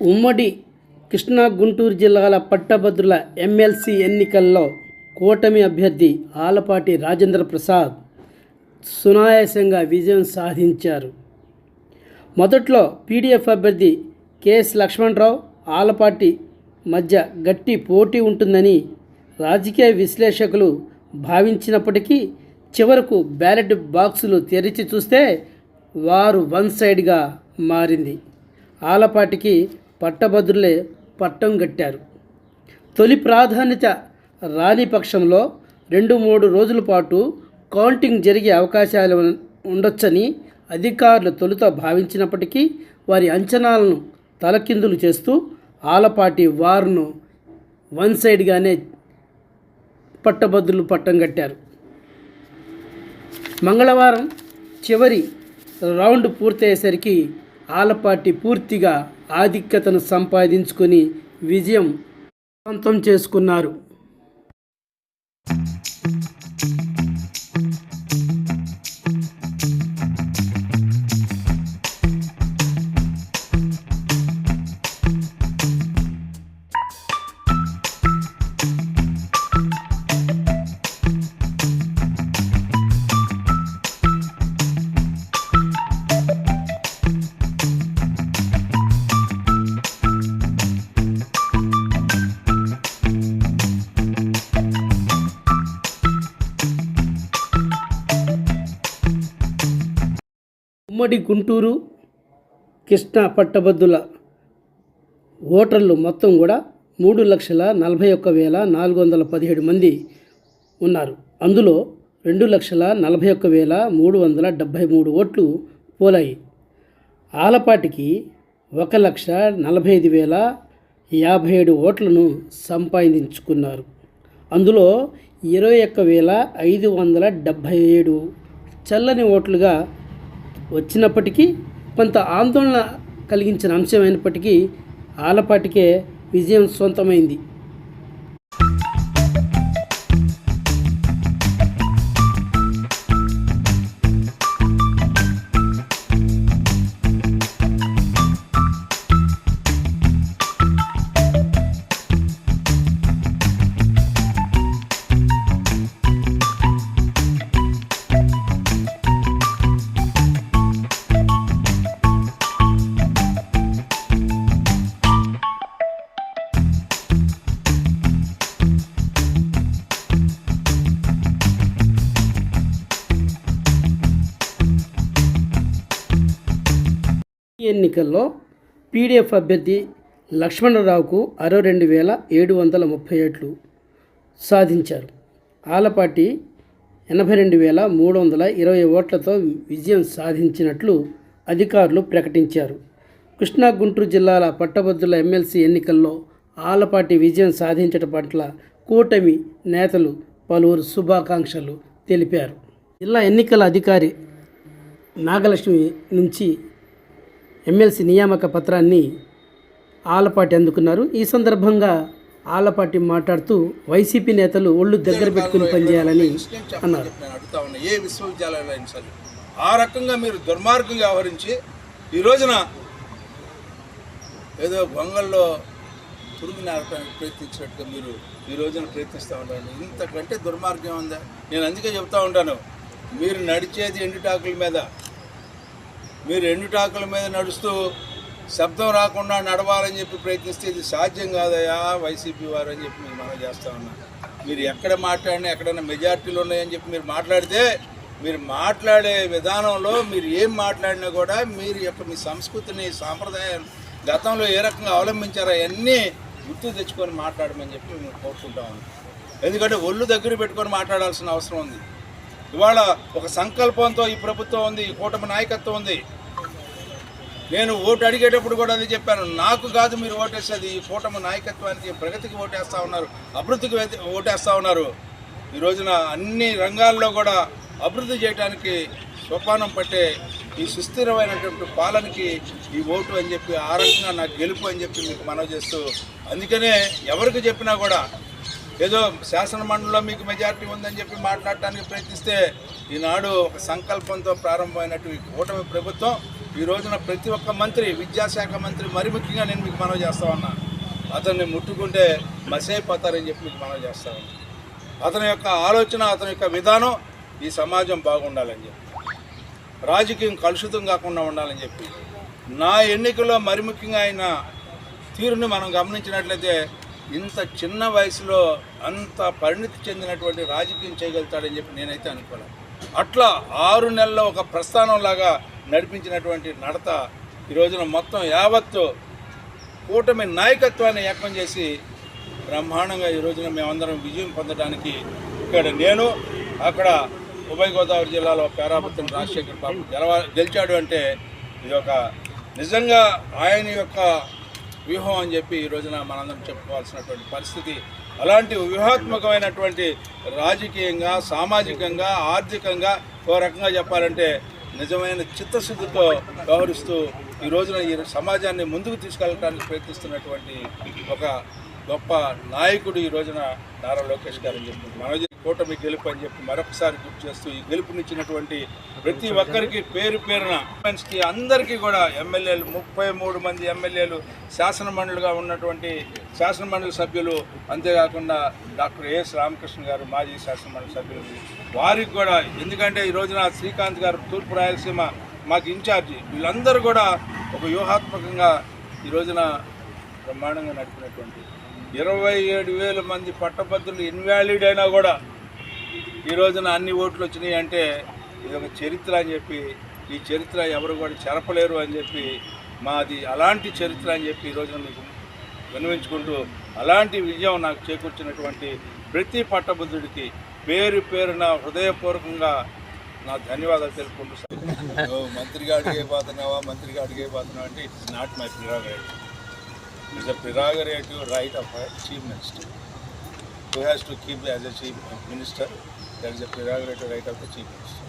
ఉమ్మడి కృష్ణా గుంటూరు జిల్లాల పట్టభద్రుల ఎమ్మెల్సీ ఎన్నికల్లో కూటమి అభ్యర్థి ఆలపాటి రాజేంద్ర ప్రసాద్ సునాయాసంగా విజయం సాధించారు. మొదట్లో పీడీఎఫ్ అభ్యర్థి కెఎస్ లక్ష్మణరావు ఆలపాటి మధ్య గట్టి పోటీ ఉంటుందని రాజకీయ విశ్లేషకులు భావించినప్పటికీ చివరకు బ్యాలెట్ బాక్సులు తెరిచి చూస్తే వారు వన్ సైడ్గా మారింది. ఆలపాటికి పట్టభద్రులే పట్టం గట్టారు తొలి ప్రాధాన్యత రాని పక్షంలో రెండు మూడు రోజుల పాటు కౌంటింగ్ జరిగే అవకాశాలు ఉండొచ్చని అధికారులు తొలుత భావించినప్పటికీ వారి అంచనాలను తలకిందులు చేస్తూ ఆలపాటి వారును వన్ సైడ్గానే పట్టభద్రులు పట్టం కట్టారు. మంగళవారం చివరి రౌండ్ పూర్తయ్యేసరికి ఆలపాటి పూర్తిగా ఆధిక్యతను సంపాదించుకొని విజయం సొంతం చేసుకున్నారు. ఉమ్మడి గుంటూరు కృష్ణా పట్టభద్రుల ఓటర్లు మొత్తం కూడా మూడు లక్షల నలభై ఒక్క వేల నాలుగు వందల పదిహేడు మంది ఉన్నారు. అందులో రెండు లక్షల నలభై ఒక్క వేల మూడు వందల డెబ్భై మూడు ఓట్లు పోలాయి. ఆలపాటికి ఒక లక్ష నలభై ఐదు వేల యాభై ఏడు ఓట్లను సంపాదించుకున్నారు. అందులో ఇరవై ఒక్క వేల ఐదు వందల డెబ్భై ఏడు చల్లని ఓట్లుగా వచ్చినప్పటికీ కొంత ఆందోళన కలిగించిన అంశమైనప్పటికీ ఆలపాటికే విజయం సొంతమైంది. ఎన్నికల్లో పీడీఎఫ్ అభ్యర్థి లక్ష్మణరావుకు అరవై రెండు వేల ఏడు వందల ముప్పై ఏట్లు సాధించారు. ఆలపాటి ఎనభై రెండు వేల మూడు వందల ఇరవై ఓట్లతో విజయం సాధించినట్లు అధికారులు ప్రకటించారు. కృష్ణా గుంటూరు జిల్లాల పట్టభద్రుల ఎమ్మెల్సీ ఎన్నికల్లో ఆలపాటి విజయం సాధించడం పట్ల కూటమి నేతలు పలువురు శుభాకాంక్షలు తెలిపారు. జిల్లా ఎన్నికల అధికారి నాగలక్ష్మి నుంచి ఎమ్మెల్సీ నియామక పత్రాన్ని ఆలపాటి అందుకున్నారు. ఈ సందర్భంగా ఆలపాటి మాట్లాడుతూ వైసీపీ నేతలు ఒళ్ళు దగ్గర పెట్టుకుని పనిచేయాలని అన్నారు. నేను అడుగుతా ఉన్నా. ఏ విశ్వవిద్యాలయంలో అయినా సరే. ఆ రకంగా మీరు దుర్మార్గంగా వ్యవహరించి ఈ రోజున ఏదో గొంగల్లో పురుగు నేర్పడానికి ప్రయత్నించినట్టుగా మీరు ఈ రోజున ప్రయత్నిస్తూ ఉంటారు ఇంతకంటే దుర్మార్గం ఉందా నేను అందుకే చెప్తా ఉంటాను. మీరు నడిచేది ఎండుటాకుల మీద. మీరు ఎండుటాకుల మీద నడుస్తూ శబ్దం రాకుండా నడవాలని చెప్పి ప్రయత్నిస్తే ఇది సాధ్యం కాదయా వైసీపీ వారు అని చెప్పి మీరు మనం చేస్తా ఉన్నా. మీరు ఎక్కడ మాట్లాడినా ఎక్కడైనా మెజార్టీలు ఉన్నాయని చెప్పి మీరు మాట్లాడితే మీరు మాట్లాడే విధానంలో మీరు ఏం మాట్లాడినా కూడా మీరు యొక్క మీ సంస్కృతిని సాంప్రదాయం గతంలో ఏ రకంగా అవలంబించారో అవన్నీ గుర్తు తెచ్చుకొని మాట్లాడమని చెప్పి మేము కోరుకుంటా ఉన్నాం. ఎందుకంటే ఒళ్ళు దగ్గర పెట్టుకొని మాట్లాడాల్సిన అవసరం ఉంది. ఇవాళ ఒక సంకల్పంతో ఈ ప్రభుత్వం ఉంది ఈ కూటమి నాయకత్వం ఉంది. నేను ఓటు అడిగేటప్పుడు కూడా అది చెప్పాను. నాకు కాదు మీరు ఓటేసేది. ఈ కూటమి నాయకత్వానికి ప్రగతికి ఓటేస్తా ఉన్నారు. అభివృద్ధికి ఓటేస్తూ ఓటేస్తా ఉన్నారు. ఈ రోజున అన్ని రంగాల్లో కూడా అభివృద్ధి చేయడానికి సోపానం పట్టే ఈ సుస్థిరమైనటువంటి పాలనకి ఈ ఓటు అని చెప్పి ఆ రకంగా నాకు గెలుపు అని చెప్పి మీకు మనవి చేస్తూ అందుకనే ఎవరికి చెప్పినా కూడా ఏదో శాసన మండలిలో మీకు మెజారిటీ ఉందని చెప్పి మాట్లాడటానికి ప్రయత్నిస్తే ఈనాడు ఒక సంకల్పంతో ప్రారంభమైనట్టు ఈ కూటమి ప్రభుత్వం ఈ రోజున ప్రతి ఒక్క మంత్రి విద్యాశాఖ మంత్రి మరి ముఖ్యంగా నేను మీకు మనవి చేస్తా ఉన్నా. అతన్ని ముట్టుకుంటే మసైపోతారని చెప్పి మీకు మనవి చేస్తా ఉన్నా. అతని యొక్క ఆలోచన అతని యొక్క విధానం ఈ సమాజం బాగుండాలని చెప్పి. రాజకీయం కలుషితం కాకుండా ఉండాలని చెప్పి. నా ఎన్నికల్లో మరి ముఖ్యంగా ఆయన తీరుని మనం గమనించినట్లయితే ఇంత చిన్న వయసులో అంత పరిణితి చెందినటువంటి రాజకీయం చేయగలుగుతాడని చెప్పి నేనైతే అనుకోలేదు అట్లా ఆరు నెలల ఒక ప్రస్థానంలాగా నడిపించినటువంటి నడత ఈ రోజున మొత్తం యావత్తు కూటమి నాయకత్వాన్ని ఏకం చేసి బ్రహ్మాండంగా ఈ రోజున మేమందరం విజయం పొందడానికి ఇక్కడ నేను అక్కడ ఉభయ గోదావరి జిల్లాలో పేరాపత్రం రాజశేఖర్ బాబు గెలవ గెలిచాడు అంటే ఇది ఒక నిజంగా ఆయన యొక్క వ్యూహం అని చెప్పి ఈ రోజున మనందరం చెప్పుకోవాల్సినటువంటి పరిస్థితి. అలాంటి వ్యూహాత్మకమైనటువంటి రాజకీయంగా సామాజికంగా ఆర్థికంగా ఓ రకంగా చెప్పాలంటే నిజమైన చిత్తశుద్ధితో వ్యవహరిస్తూ ఈ రోజున ఈ సమాజాన్ని ముందుకు తీసుకెళ్ళడానికి ప్రయత్నిస్తున్నటువంటి ఒక గొప్ప నాయకుడు ఈ రోజున నారా లోకేష్ గారు అని చెప్పి మనోజ్ కూటమి గెలుపు అని చెప్పి మరొకసారి గుర్తు చేస్తూ ఈ గెలుపునిచ్చినటువంటి ప్రతి ఒక్కరికి పేరు పేరున కి అందరికీ కూడా ఎమ్మెల్యేలు ముప్పై మూడు మంది ఎమ్మెల్యేలు శాసనమండలిగా ఉన్నటువంటి శాసనమండలి సభ్యులు అంతేకాకుండా డాక్టర్ ఏఎస్ రామకృష్ణ గారు మాజీ శాసనమండలి సభ్యులు వారికి కూడా ఎందుకంటే ఈ రోజున శ్రీకాంత్ గారు తూర్పు రాయలసీమ మాకు ఇన్ఛార్జి వీళ్ళందరూ కూడా ఒక వ్యూహాత్మకంగా ఈ రోజున బ్రహ్మాండంగా నడిపినటువంటి ఇరవై ఏడు వేల మంది పట్టభద్రులు ఇన్వాలిడ్ అయినా కూడా ఈ రోజున అన్ని ఓట్లు వచ్చినాయి అంటే ఇది ఒక చరిత్ర అని చెప్పి ఈ చరిత్ర ఎవరు కూడా చెరపలేరు అని చెప్పి మాది అలాంటి చరిత్ర అని చెప్పి ఈ రోజున మీకు వినవించుకుంటూ అలాంటి విజయం నాకు చేకూర్చినటువంటి ప్రతి పట్టభద్రుడికి పేరు పేరున హృదయపూర్వకంగా నా ధన్యవాదాలు తెలుపుకుంటూ మంత్రిగా అడిగైపోతున్నావా మంత్రిగా అడిగైపోతున్నావా అంటే it's not my It's a prerogative right of a chief minister. Who has to keep as a chief minister, that is a prerogative right of the chief minister.